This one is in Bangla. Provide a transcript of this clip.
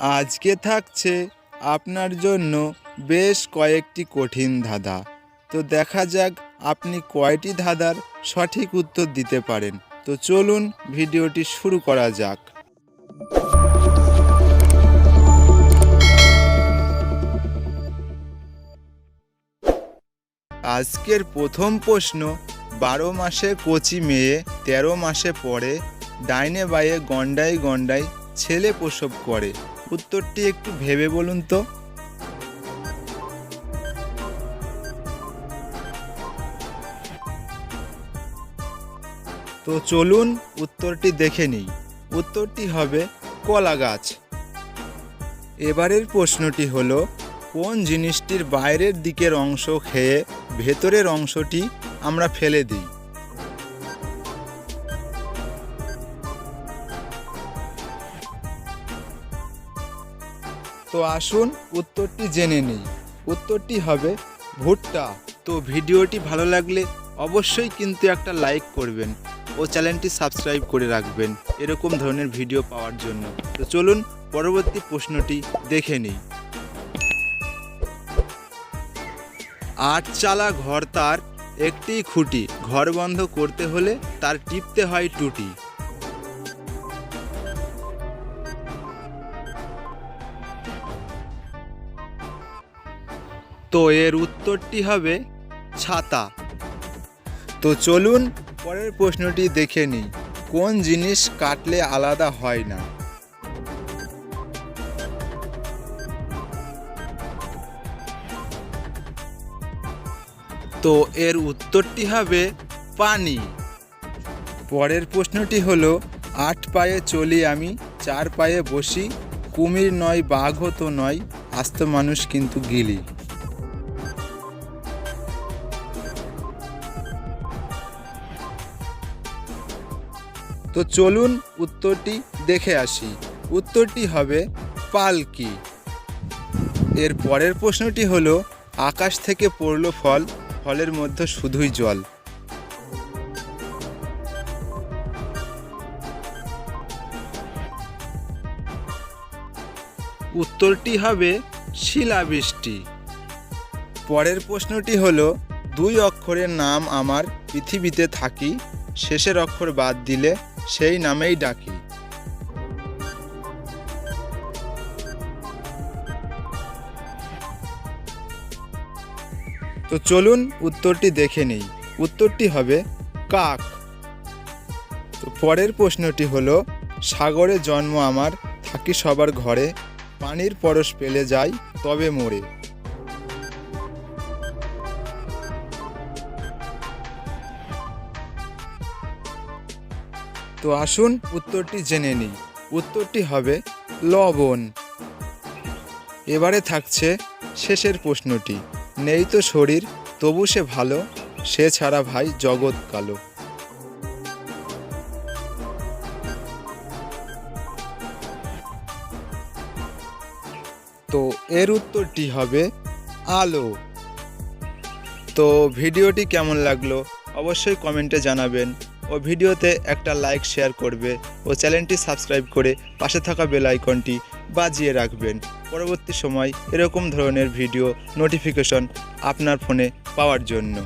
আজকে থাকছে আপনার জন্য বেশ কয়েকটি কঠিন ধাঁধা। তো দেখা যাক আপনি কয়টি ধাঁধার সঠিক উত্তর দিতে পারেন। তো চলুন ভিডিওটি শুরু করা যাক। আজকের প্রথম প্রশ্ন, বারো মাসে কচি মেয়ে, তেরো মাসে পরে ডাইনে বাইয়ে গন্ডায় গন্ডায় ছেলে প্রসব করে। উত্তরটি একটু ভেবে বলুন তো। তো চলুন উত্তরটি দেখে নিই। উত্তরটি হবে কলা গাছ। এবারের প্রশ্নটি হলো, কোন জিনিসটির বাইরের দিকের অংশ খেয়ে ভেতরের অংশটি আমরা ফেলে দিই? তো আসুন উত্তরটি জেনে নিই। উত্তরটি হবে, ভুট্টা। তো ভিডিওটি ভালো লাগলে অবশ্যই কিন্তু একটা লাইক করবেন ও চ্যানেলটি সাবস্ক্রাইব করে রাখবেন এরকম ধরনের ভিডিও পাওয়ার জন্য। তো চলুন পরবর্তী প্রশ্নটি দেখে নিই। আট চালা ঘর তার একটি খুঁটি। ঘর বন্ধ করতে হলে তার টিপতে হয় টুটি। তো এর উত্তরটি হবে ছাতা। তো চলুন পরের প্রশ্নটি দেখে নিই, কোন জিনিস কাটলে আলাদা হয় না? তো এর উত্তরটি হবে পানি। পরের প্রশ্নটি হলো, আট পায়ে চলি আমি, চার পায়ে বসি, কুমির নয়, বাঘও তো নয়, আস্ত মানুষ কিন্তু গিলি। তো চলুন উত্তরটি দেখে আসি। উত্তরটি হবে পালকি। এর পরের প্রশ্নটি হলো, আকাশ থেকে পড়ল ফল, ফলের মধ্যে শুধুই জল। উত্তরটি হবে শিলাবৃষ্টি। পরের প্রশ্নটি হলো, দুই অক্ষরের নাম আমার পৃথিবীতে থাকি, শেষের অক্ষর বাদ দিলে সেই নামেই ডাকি। তো চলুন উত্তরটি দেখে নেই। উত্তরটি হবে কাক। তো পরের প্রশ্নটি হলো, সাগরে জন্ম আমার, থাকি সবার ঘরে, পানির পরশ পেলে যাই, তবে মরে। তো আসুন উত্তরটি জেনে নিই। উত্তরটি হবে লবণ। এবারে থাকছে শেষের প্রশ্নটি। নেই তো শরীর, তবু সে ভালো, সে ছাড়া ভাই জগৎ কালো। তো এর উত্তরটি হবে আলো। তো ভিডিওটি কেমন লাগল? অবশ্যই কমেন্টে জানাবেন। ও ভিডিওতে একটা লাইক শেয়ার করবে ও চ্যানেলটি সাবস্ক্রাইব করে পাশে থাকা বেল আইকনটি বাজিয়ে রাখবেন। পরবর্তী সময় এরকম ধরনের ভিডিও নোটিফিকেশন আপনার ফোনে পাওয়ার জন্য।